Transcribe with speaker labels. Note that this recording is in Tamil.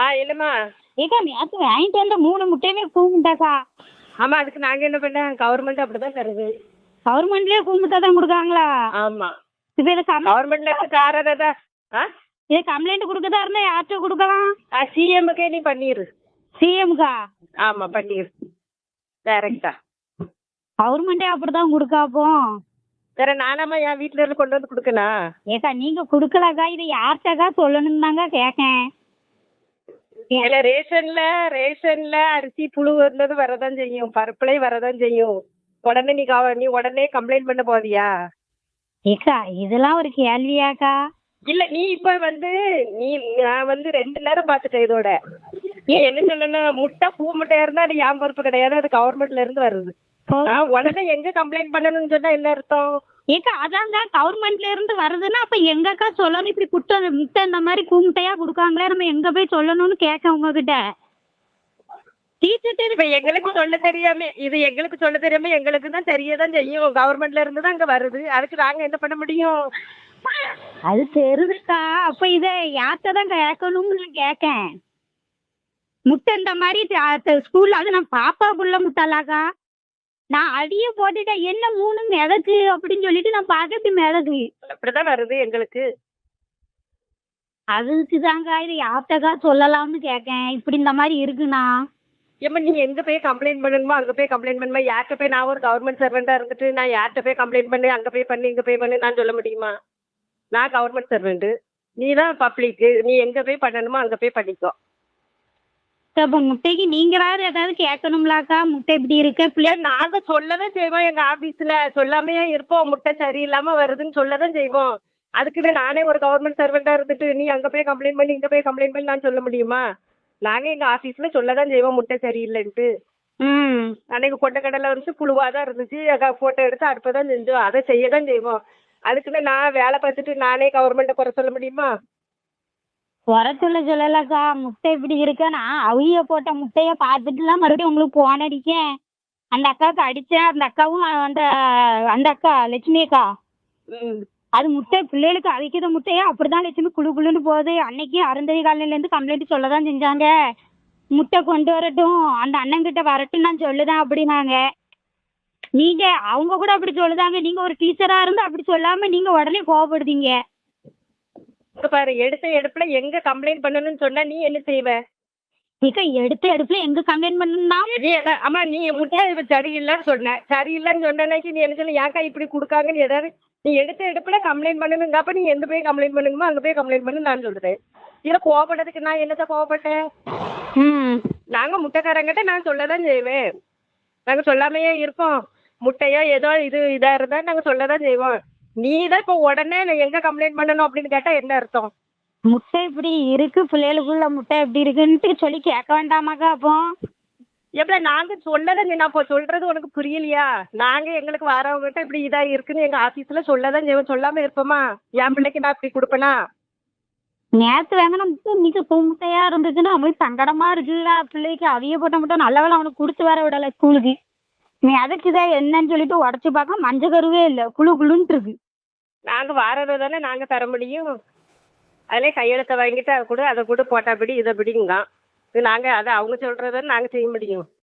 Speaker 1: ஆ இல்லைம்மா.
Speaker 2: ஏக்கா நேற்று வாங்கிட்டு வந்த மூணு முட்டையுமே கூமுட்டாக்கா.
Speaker 1: ஆமா அதுக்கு நாங்க என்ன பண்ண? கவர்மெண்ட் அப்படிதான் தருது.
Speaker 2: கவர்மெண்ட்லேயே கூமுட்டா தான் கொடுக்காங்களா?
Speaker 1: ஆமா.
Speaker 2: இப்போ இதை
Speaker 1: கவர்மெண்ட்ல இருந்து தாரதான் ஆ?
Speaker 2: இதை கம்ப்ளைண்ட் கொடுக்கதா இருந்தால் யார்கிட்ட கொடுக்கலாம்?
Speaker 1: சிஎம்முக்கே நீ பண்ணிரு.
Speaker 2: சிஎம்கா
Speaker 1: ஆமா பண்ணிரு. டைரக்டா
Speaker 2: கவர்மெண்ட்டே அப்படி தான் கொடுக்காப்போ
Speaker 1: வேற நானாம்மா என் வீட்டுல இருந்து கொண்டு வந்து கொடுக்கணும்.
Speaker 2: ஏக்கா நீங்கள் கொடுக்கலக்கா இதை யார்கிட்டக்கா சொல்லணும்னு தாங்க கேட்கேன்
Speaker 1: இல்ல ரேஷன்ல ரேஷன்ல அரிசி புழு இருந்தது வரதான் செய்யும். பருப்புலே வரதான் செய்யும். உடனே நீ கவ- நீ உடனே கம்ப்ளைண்ட் பண்ண போதியா?
Speaker 2: ஏக்கா இதெல்லாம் ஒரு கேள்வியாக்கா.
Speaker 1: இல்ல நீ இப்ப வந்து நீ நான் வந்து ரெண்டு நேரம் பாத்துட்டேன் இதோட. என்ன சொல்லணும் முட்டை பூ முட்டையா இருந்தா அது என் பொறுப்பு கிடையாது? அது கவர்மெண்ட்ல இருந்து வருது. உடனே எங்க கம்ப்ளைண்ட் பண்ணணும்னு சொன்னா என்ன அர்த்தம்?
Speaker 2: ஏக்கா அதாங்க கவர்மெண்ட்ல இருந்து வருதுன்னா அப்ப எங்கக்கா சொல்லணும்? இப்படி குட்டை முட்டை இந்த மாதிரி கூமுட்டையா கொடுக்காங்களே நம்ம எங்க போய் சொல்லணும்னு கேட்க உங்ககிட்ட? டீச்சர்ட்டு
Speaker 1: இப்ப எங்களுக்கு சொல்ல தெரியாம இது எங்களுக்கு சொல்ல தெரியாம எங்களுக்கு தான் தெரியதான் செய்யும். கவர்மெண்ட்ல இருந்து தான் அங்க வருது. அதுக்கு நாங்க என்ன பண்ண முடியும்?
Speaker 2: அது தெரியுதுக்கா அப்ப இத யார்கிட்ட தான் கேட்கணும்னு நான் கேட்கேன்? முட்டை இந்த மாதிரி ஸ்கூல்ல அது நான் பாப்பா புள்ள முட்டாளாக்கா? நான் அடிய போட்டுட்டேன் என்ன மூணு மிதக்கு அப்படின்னு சொல்லிட்டு நான் பார்க்கறது மிதக்கு?
Speaker 1: அப்படிதான் வருது எங்களுக்கு.
Speaker 2: அதுக்கு தாங்க இது யார்கிட்டக்கா சொல்லலாம்னு கேட்கேன் இப்படி இந்த மாதிரி இருக்குண்ணா.
Speaker 1: ஏம்மா நீ எங்க போய் கம்ப்ளைண்ட் பண்ணணுமோ அங்க போய் கம்ப்ளைண்ட் பண்ணுமா? யார்கிட்ட போய் நான் ஒரு கவர்மெண்ட் சர்வெண்டா இருந்துட்டு நான் யார்கிட்ட போய் கம்ப்ளைண்ட் பண்ணி? அங்க போய் பண்ணி இங்க போய் பண்ணி நான் சொல்ல முடியுமா? நான் கவர்மெண்ட் சர்வெண்ட் நீ தான் பப்ளிக் நீ எங்க போய் பண்ணணுமோ அங்க போய் பண்ணிக்கோ.
Speaker 2: அப்ப முட்டைக்கு நீங்க வேற ஏதாவது கேட்கணும்லாக்கா? முட்டை இப்படி இருக்கு. பிள்ளை
Speaker 1: நாங்க சொல்லதான் செய்வோம். எங்க ஆபீஸ்ல சொல்லாமையே இருப்போம். முட்டை சரியில்லாம வருதுன்னு சொல்லதான் செய்வோம். அதுக்குன்னு நானே ஒரு கவர்மெண்ட் சர்வெண்டா இருந்துட்டு நீ அங்க போய் கம்ப்ளைண்ட் பண்ணி இங்க போய் கம்ப்ளைண்ட் பண்ணி நான் சொல்ல முடியுமா? நாங்க எங்க ஆபீஸ்ல சொல்லதான் செய்வோம் முட்டை சரியில்லைன்ட்டு.
Speaker 2: ம்.
Speaker 1: அன்னைக்கு கொண்டக்கடலை வந்து புழுவா தான் இருந்துச்சு. போட்டோ எடுத்து அடுப்பதான் செஞ்சோம் அதை செய்ய தான் செய்வோம் அதுக்குன்னு நான் வேலை பார்த்துட்டு நானே கவர்மெண்ட்டை குறை சொல்ல முடியுமா?
Speaker 2: குறை சொல்ல சொல்லலக்கா முட்டை இப்படி இருக்கா. நான் அவிய போட்ட முட்டைய பார்த்துட்டுலாம் மறுபடியும் உங்களுக்கு போன் அடிக்கேன் அந்த அக்காவுக்கு அடிச்சேன். அந்த அக்காவும் அந்த அந்த அக்கா லட்சுமி அக்கா. அது முட்டை பிள்ளைகளுக்கு அவிக்கிற முட்டையா? அப்படிதான் லட்சுமி குழு குழுன்னு போகுது. அன்னைக்கு அருந்ததி காலனிலேருந்து கம்ப்ளைண்ட் சொல்ல தான் செஞ்சாங்க. முட்டை கொண்டு வரட்டும். அந்த அண்ணன்கிட்ட வரட்டும் நான் சொல்லுதேன் அப்படின்னாங்க. நீங்க அவங்க கூட அப்படி சொல்லுதாங்க. நீங்க ஒரு டீச்சரா இருந்து அப்படி சொல்லாம நீங்க உடனே கோவப்படுதீங்க.
Speaker 1: இங்க பாரு எடுத்த எடுப்புல எங்க கம்ப்ளைண்ட் பண்ணணும்னு சொன்னா நீ என்ன செய்வ?
Speaker 2: இக்க எடுத்த எடுப்புல எங்க கம்ப்ளைண்ட்
Speaker 1: என்ன அம்மா நீ முட்டை இப்ப சரியில்லைன்னு சொன்ன. சரியில்லைன்னு சொன்னனைக்கு நீ என்ன சொல்ல ஏன்க்கா இப்படி கொடுக்காங்கன்னு ஏதாவது? நீ எடுத்த எடுப்புல கம்ப்ளைண்ட் பண்ணணுங்க அப்ப நீ எங்க போய் கம்ப்ளைண்ட் பண்ணுங்கமோ அங்க போய் கம்ப்ளைண்ட் பண்ணு நான் சொல்றேன். இதுல கோவப்பட்டதுக்கு நான் என்னத்த கோவப்பட்டேன்? நாங்க முட்டைக்காரங்கிட்ட நான் சொல்லதான் செய்வேன். நாங்க சொல்லாமையே இருப்போம். முட்டையோ ஏதோ இது இதா இருந்தா நாங்க சொல்லதான் செய்வோம். நீ தான் இப்போ உடனே நான் எங்க கம்ப்ளைண்ட் பண்ணணும் அப்படின்னு கேட்டா என்ன அர்த்தம்?
Speaker 2: முட்டை இப்படி இருக்கு பிள்ளைகளுக்குள்ள முட்டை எப்படி இருக்குன்ட்டு சொல்லி கேட்க வேண்டாமாக்கா அப்போ?
Speaker 1: எப்பல நாங்க சொல்லதான் நான் இப்போ சொல்றது உனக்கு புரியலையா? நாங்க எங்களுக்கு வரவங்ககிட்ட இப்படி இதா இருக்குன்னு எங்க ஆபீஸ்ல சொல்லதான் சொல்லாம இருப்போமா? என் பிள்ளைக்கு நான் இப்படி கொடுப்பேனா?
Speaker 2: நேத்து வாங்கின முட்டை இன்னைக்கு பூ முட்டையா இருந்துச்சுன்னா அவங்களுக்கு சங்கடமா இருக்குல்ல பிள்ளைக்கு அவிய போட்ட முட்டை நல்ல வேளை அவனுக்கு கொடுத்து வர விடல ஸ்கூலுக்கு. நீ அதுக்குதா என்னன்னு சொல்லிட்டு உடச்சு பார்க்க மஞ்சள் கருவே இல்லை குழு குழுன்ட்டு இருக்கு.
Speaker 1: நாங்க வாரது தானே நாங்க தர முடியும். அதிலே கையெழுத்தை வாங்கிட்டு அதை கூட அதை கூட போட்டாபடி இதை பிடிங்க நாங்க அதை அவங்க சொல்றதை நாங்க செய்ய முடியும்.